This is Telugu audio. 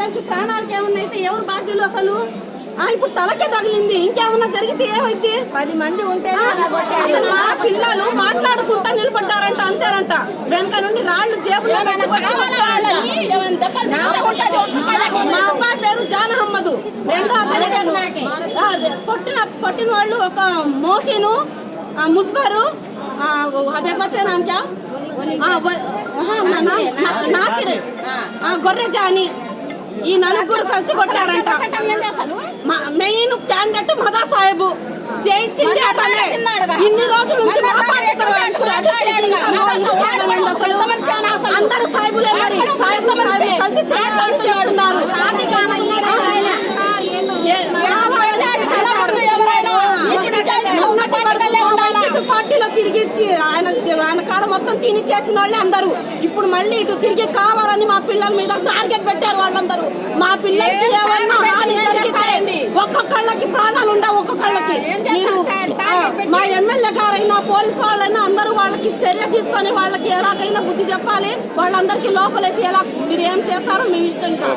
పిల్లలకి ప్రాణాలకి ఏమన్నా అయితే ఎవరు బాధ్యులు అసలు? ఆ, ఇప్పుడు తలకే తగిలింది. ఇంకేమన్నా జరిగితే ఏమైంది పది మంది ఉంటే పిల్లలు మాట్లాడుకుంటా నిలబడ్డారంట అంతేనంట. వెనక నుండి రాళ్ళు జేబులో. మా అబ్బాయి పేరు జాన్ అహ్మద్ రెండో కొట్టిన కొట్టిన వాళ్ళు ఒక మోసీను ముస్బరు ఆ, అదే బచ్చా నామ్ క్యా ఆ, వ- ఆహా, నా- నా- నా- నాసిర్. ఆ, గొర్రె జాని. ఈ నలుగురు కలిసి కొట్టారంట. Main candidate Mada Saheb. జయించింది ఇన్ని రోజుల నుంచి అందరు సాహిబులే మరి. సాహిబ్ కలిసి పార్టీలో తిరిగిచ్చి ఆయన ఆయన కాడ మొత్తం తినిచ్చేసిన వాళ్ళే అందరూ. ఇప్పుడు మళ్ళీ ఇటు తిరిగి కావాలని మా పిల్లల మీద టార్గెట్ పెట్టారు వాళ్ళందరూ. మా పిల్లలకి ఏమైనా హాని జరిగితే ఒక్కొక్కళ్ళకి ప్రాణాలు ఉండవు ఒక్కొక్కళ్ళకి. మా ఎమ్మెల్యే గారైనా పోలీస్ వాళ్ళైనా అందరూ వాళ్ళకి చర్య తీసుకొని వాళ్ళకి ఎలాగైనా బుద్ధి చెప్పాలి. వాళ్ళందరికీ లోపలేసి ఎలా మీరు ఏం చేస్తారో మీ ఇష్టం ఇంకా